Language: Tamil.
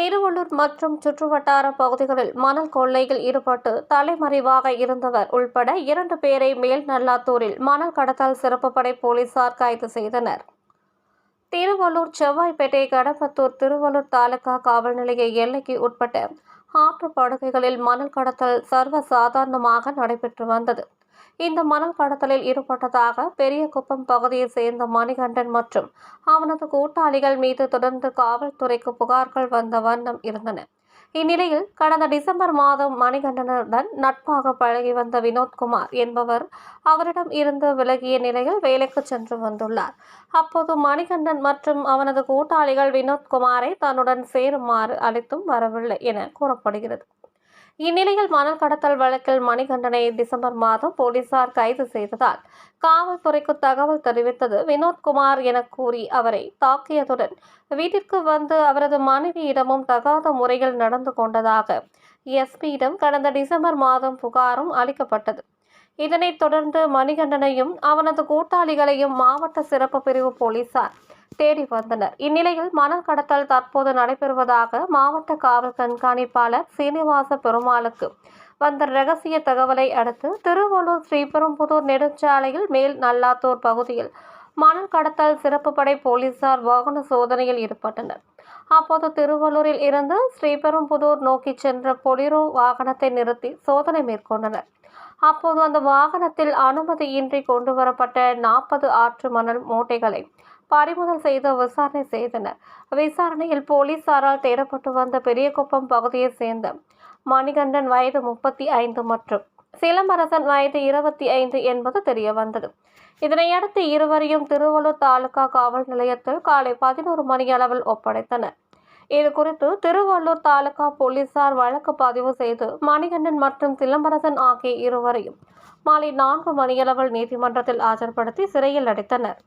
திருவள்ளூர் மற்றும் சுற்றுவட்டார பகுதிகளில் மணல் கொள்ளையில் ஈடுபட்டு தலைமறைவாக இருந்தவர் உள்பட இரண்டு பேரை மேல் நல்லாத்தூரில் மணல் கடத்தல் சிறப்பு படை போலீசார் கைது செய்தனர். திருவள்ளூர் செவ்வாய்ப்பேட்டை கடம்பத்தூர் திருவள்ளூர் தாலுகா காவல் நிலைய எல்லைக்கு உட்பட்ட ஆற்று படுகைகளில் மணல் கடத்தல் சர்வ சாதாரணமாக நடைபெற்று வந்தது. இந்த மணல் கடத்தலில் ஈடுபட்டதாக பெரியகுப்பம் பகுதியைச் சேர்ந்த மணிகண்டன் மற்றும் அவனது கூட்டாளிகள் மீது தொடர்ந்து காவல்துறைக்கு புகார்கள் வந்த வண்ணம் இருந்தன. இந்நிலையில் கடந்த டிசம்பர் மாதம் மணிகண்டனுடன் நட்பாக பழகி வந்த வினோத்குமார் என்பவர் அவரிடம் இருந்து விலகிய நிலையில் வேலைக்கு சென்று வந்துள்ளார். அப்போது மணிகண்டன் மற்றும் அவனது கூட்டாளிகள் வினோத்குமாரை தன்னுடன் சேருமாறு அழைத்தும் வரவில்லை என கூறப்படுகிறது. இந்நிலையில் மணல் கடத்தல் வழக்கில் மணிகண்டனை டிசம்பர் மாதம் போலீசார் கைது செய்ததால் காவல்துறைக்கு தகவல் தெரிவித்தது வினோத்குமார் என கூறி அவரை தாக்கியதுடன் வீட்டிற்கு வந்து அவரது மனைவியிடமும் தகாத முறையில் நடந்து கொண்டதாக எஸ்பியிடம் கடந்த டிசம்பர் மாதம் புகாரும் அளிக்கப்பட்டது. இதனைத் தொடர்ந்து மணிகண்டனையும் அவனது கூட்டாளிகளையும் மாவட்ட சிறப்பு பிரிவு போலீசார் தேடி வந்தனர். இந்நிலையில் மணல் கடத்தல் தற்போது நடைபெறுவதாக மாவட்ட காவல் கண்காணிப்பாளர் சீனிவாச பெருமாளுக்கு வந்த ரகசிய தகவலை அடுத்து திருவள்ளூர் ஸ்ரீபெரும்புதூர் நெடுஞ்சாலையில் மேல் நல்லாத்தூர் பகுதியில் மணல் கடத்தல் சிறப்பு படை போலீசார் வாகன சோதனையில் ஈடுபட்டனர். அப்போது திருவள்ளூரில் இருந்து ஸ்ரீபெரும்புதூர் நோக்கி சென்ற பொலிரோ வாகனத்தை நிறுத்தி சோதனை மேற்கொண்டனர். அப்போது அந்த வாகனத்தில் அனுமதியின்றி கொண்டு வரப்பட்ட நாற்பது ஆற்று மணல் மூட்டைகளை பறிமுதல் செய்து விசாரணை செய்தனர். விசாரணையில் போலீசாரால் தேடப்பட்டு வந்த பெரியகுப்பம் பகுதியைச் சேர்ந்த மணிகண்டன் வயது முப்பத்தி ஐந்து மற்றும் சிலம்பரசன் வயது இருபத்தி ஐந்து என்பது தெரிய வந்தது இதனையடுத்து இருவரையும் திருவள்ளூர் தாலுகா காவல் நிலையத்தில் காலை பதினோரு மணி அளவில் ஒப்படைத்தனர். இது குறித்து திருவள்ளூர் தாலுகா போலீசார் வழக்கு பதிவு செய்து மணிகண்டன் மற்றும் சிலம்பரசன் ஆகிய இருவரையும் மாலை நான்கு மணியளவில் நீதிமன்றத்தில் ஆஜர்படுத்தி சிறையில் அடைத்தனர்.